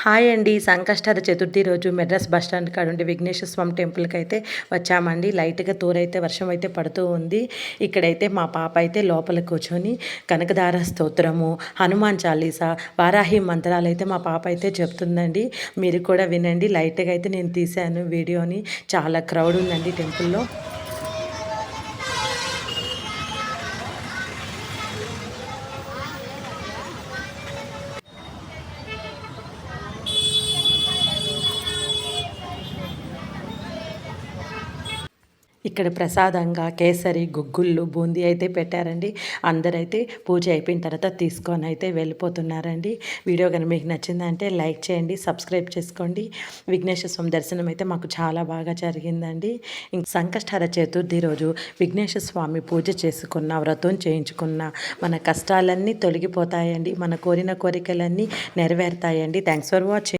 Hi అండి. సంకష్టాద చతుర్థి రోజు Madras bus stand కాడ ఉండి విఘ్నేశ్వర స్వామి టెంపుల్కి అయితే వచ్చామండి. లైట్గా తోరైతే వర్షం అయితే పడుతూ ఉంది. ఇక్కడైతే మా పాప అయితే లోపల కూర్చొని కనకదార స్తోత్రము హనుమాన్ చాలీసా వారాహి మంత్రాలు అయితే మా పాప అయితే చెప్తుందండి. మీరు కూడా వినండి. లైట్గా అయితే నేను తీశాను వీడియోని. చాలా క్రౌడ్ ఉందండి టెంపుల్లో. ఇక్కడ ప్రసాదంగా కేసరి గుగ్గుళ్ళు బూందీ అయితే పెట్టారండి. అందరైతే పూజ అయిపోయిన తర్వాత తీసుకొని అయితే వెళ్ళిపోతున్నారండి. వీడియో కనుక మీకు నచ్చిందంటే లైక్ చేయండి సబ్స్క్రైబ్ చేసుకోండి. విఘ్నేశ్వర స్వామి దర్శనం అయితే మాకు చాలా బాగా జరిగిందండి. ఇంక సంకష్టహర చతుర్థి రోజు విఘ్నేశ్వర స్వామి పూజ చేసుకున్న వ్రతం చేయించుకున్న మన కష్టాలన్నీ తొలగిపోతాయండి. మన కోరిన కోరికలన్నీ నెరవేరుతాయండి. Thanks for watching